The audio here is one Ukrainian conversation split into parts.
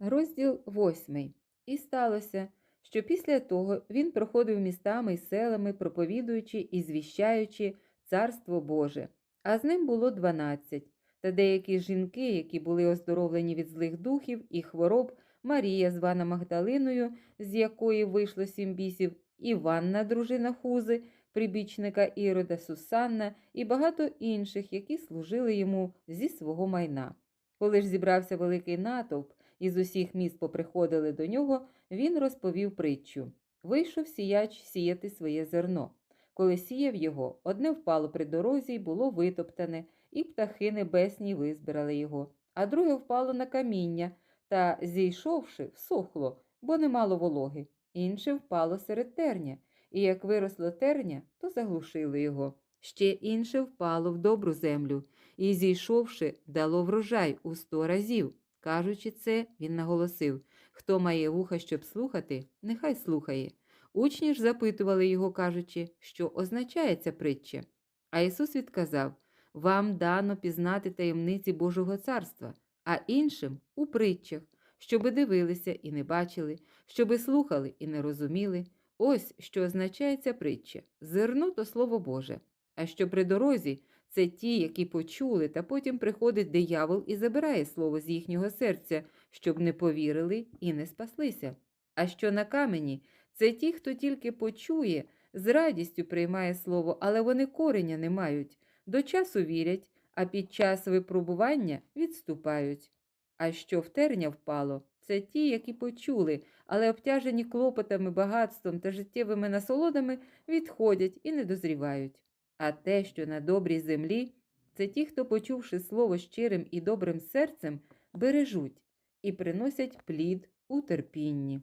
Розділ восьмий. І сталося, що після того він проходив містами й селами, проповідуючи і звіщаючи Царство Боже, а з ним було дванадцять. Та деякі жінки, які були оздоровлені від злих духів і хвороб, Марія, звана Магдалиною, з якої вийшло сім бісів, Іванна, дружина Хузи, прибічника Ірода Сусанна і багато інших, які служили йому зі свого майна. Коли ж зібрався великий натовп, і з усіх міст поприходили до нього, він розповів притчу. Вийшов сіяч сіяти своє зерно. Коли сіяв його, одне впало при дорозі й було витоптане, і птахи небесні визбирали його, а друге впало на каміння та, зійшовши, всохло, бо не мало вологи. Інше впало серед терня, і як виросло терня, то заглушило його. Ще інше впало в добру землю, і, зійшовши, дало врожай у сто разів. Кажучи це, він наголосив хто має вуха, щоб слухати, нехай слухає. Учні ж запитували його, кажучи, що означає ця притча. А Ісус відказав Вам дано пізнати таємниці Божого царства, а іншим у притчах, щоби дивилися і не бачили, щоби слухали і не розуміли. Ось що означає ця притча зерно то слово Боже. А що при дорозі це ті, які почули, та потім приходить диявол і забирає слово з їхнього серця, щоб не повірили і не спаслися. А що на камені це ті, хто тільки почує, з радістю приймає слово, але вони кореня не мають, до часу вірять, а під час випробування відступають. А що в терня впало, це ті, які почули, але обтяжені клопотами, багатством та життєвими насолодами відходять і не дозрівають. А те, що на добрій землі, це ті, хто, почувши слово щирим і добрим серцем, бережуть і приносять плід у терпінні.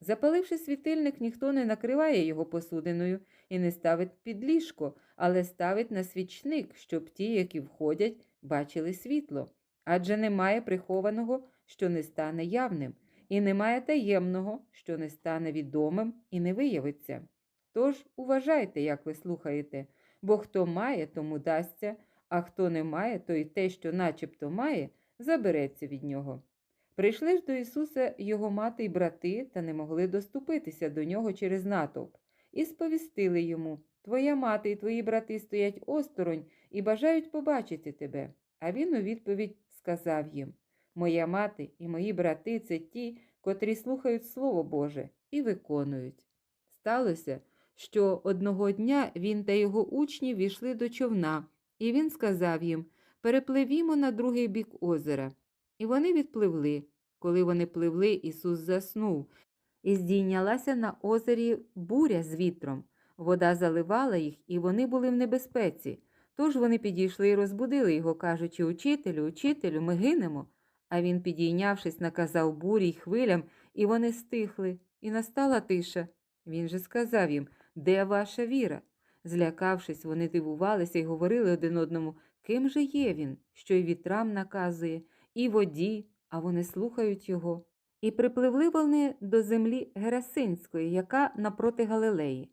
Запаливши світильник, ніхто не накриває його посудиною і не ставить під ліжко, але ставить на свічник, щоб ті, які входять, бачили світло. Адже немає прихованого, що не стане явним, і немає таємного, що не стане відомим і не виявиться. Тож уважайте, як ви слухаєте, бо хто має, тому дасться, а хто не має, то й те, що начебто має, забереться від нього. Прийшли ж до Ісуса його мати й брати, та не могли доступитися до нього через натовп, і сповістили йому Твоя мати і твої брати стоять осторонь і бажають побачити тебе. А він у відповідь сказав їм Моя мати і мої брати це ті, котрі слухають Слово Боже і виконують. Сталося, що одного дня він та його учні війшли до човна, і він сказав їм Перепливімо на другий бік озера. І вони відпливли. Коли вони пливли, Ісус заснув, і здійнялася на озері буря з вітром. Вода заливала їх, і вони були в небезпеці. Тож вони підійшли і розбудили його, кажучи Учителю, учителю, ми гинемо. А він, підійнявшись, наказав бурі й хвилям, і вони стихли, і настала тиша. Він же сказав їм Де ваша віра? Злякавшись, вони дивувалися і говорили один одному, ким же є він, що й вітрам наказує, і воді, а вони слухають його. І припливли вони до землі Герасинської, яка напроти Галилеї.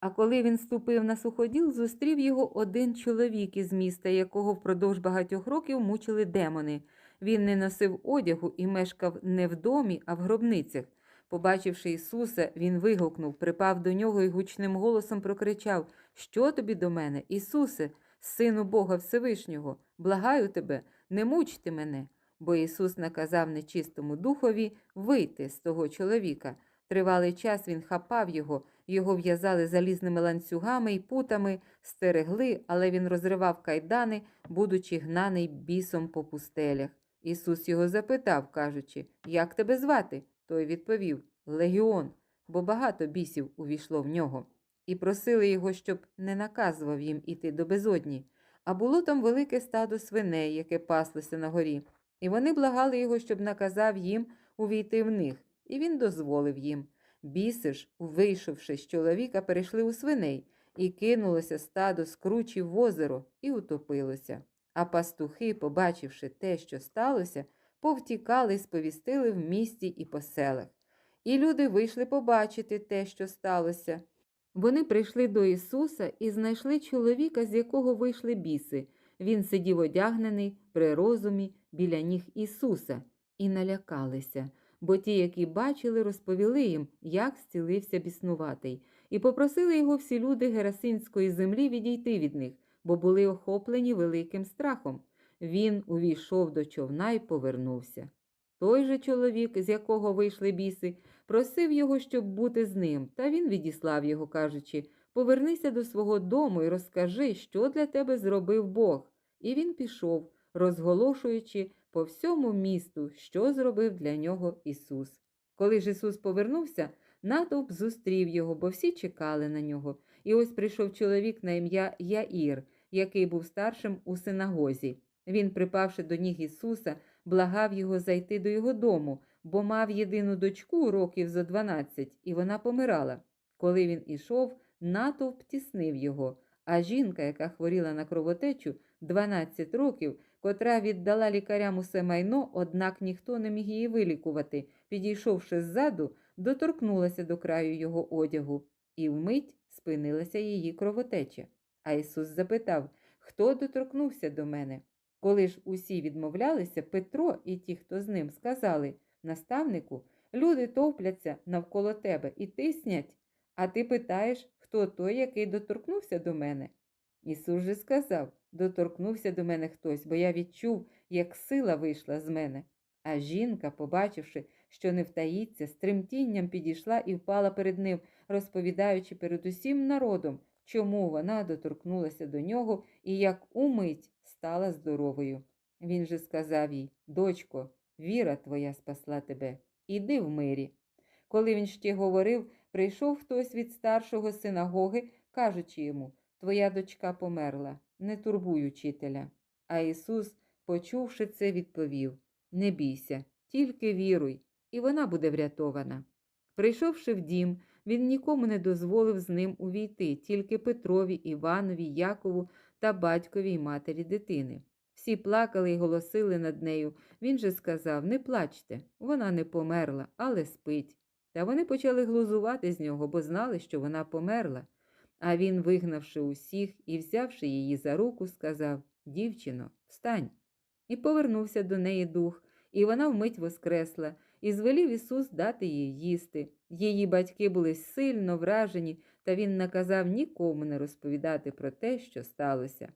А коли він ступив на суходіл, зустрів його один чоловік із міста, якого впродовж багатьох років мучили демони. Він не носив одягу і мешкав не в домі, а в гробницях. Побачивши Ісуса, він вигукнув, припав до нього і гучним голосом прокричав Що тобі до мене, Ісусе, Сину Бога Всевишнього, благаю тебе, не мучте мене. Бо Ісус наказав нечистому духові вийти з того чоловіка. Тривалий час він хапав його, його в'язали залізними ланцюгами і путами, стерегли, але він розривав кайдани, будучи гнаний бісом по пустелях. Ісус його запитав, кажучи, як тебе звати? Той відповів Легіон, бо багато бісів увійшло в нього. І просили його, щоб не наказував їм іти до безодні. А було там велике стадо свиней, яке паслося на горі. І вони благали його, щоб наказав їм увійти в них, і він дозволив їм. Біси ж, вийшовши з чоловіка, перейшли у свиней, і кинулося стадо з кручі в озеро і утопилося. А пастухи, побачивши те, що сталося, повтікали і сповістили в місті і по селах. І люди вийшли побачити те, що сталося. Вони прийшли до Ісуса і знайшли чоловіка, з якого вийшли біси. Він сидів одягнений при розумі біля ніг Ісуса, і налякалися, бо ті, які бачили, розповіли їм, як зцілився біснуватий, і попросили його всі люди Герасинської землі відійти від них, бо були охоплені великим страхом. Він увійшов до човна і повернувся. Той же чоловік, з якого вийшли біси, просив його, щоб бути з ним, та він відіслав його, кажучи Повернися до свого дому і розкажи, що для тебе зробив Бог. І він пішов, розголошуючи по всьому місту, що зробив для нього Ісус. Коли ж Ісус повернувся, натовп зустрів його, бо всі чекали на нього. І ось прийшов чоловік на ім'я Яїр, який був старшим у синагозі. Він, припавши до ніг Ісуса, благав його зайти до його дому, бо мав єдину дочку років зо дванадцять, і вона помирала. Коли він ішов, натовп тіснив його, а жінка, яка хворіла на кровотечу 12 років, котра віддала лікарям усе майно, однак ніхто не міг її вилікувати, підійшовши ззаду, доторкнулася до краю його одягу, і вмить спинилася її кровотеча. А Ісус запитав, хто доторкнувся до мене? Коли ж усі відмовлялися, Петро і ті, хто з ним, сказали наставнику, люди товпляться навколо тебе і тиснять, а ти питаєш, хто той, який доторкнувся до мене? Ісус же сказав доторкнувся до мене хтось, бо я відчув, як сила вийшла з мене. А жінка, побачивши, що не втаїться, з тремтінням підійшла і впала перед ним, розповідаючи перед усім народом, чому вона доторкнулася до нього і як умить стала здоровою. Він же сказав їй Дочко, віра твоя спасла тебе, іди в мирі. Коли він ще говорив, прийшов хтось від старшого синагоги, кажучи йому Твоя дочка померла, не турбуй учителя. А Ісус, почувши це, відповів Не бійся, тільки віруй, і вона буде врятована. Прийшовши в дім, він нікому не дозволив з ним увійти, тільки Петрові, Іванові, Якову та батькові й матері дитини. Всі плакали й голосили над нею. Він же сказав Не плачте, вона не померла, але спить. Та вони почали глузувати з нього, бо знали, що вона померла. А він, вигнавши усіх і взявши її за руку, сказав Дівчино, встань. І повернувся до неї дух, і вона вмить воскресла, і звелів Ісус дати їй їсти. Її батьки були сильно вражені, та він наказав нікому не розповідати про те, що сталося.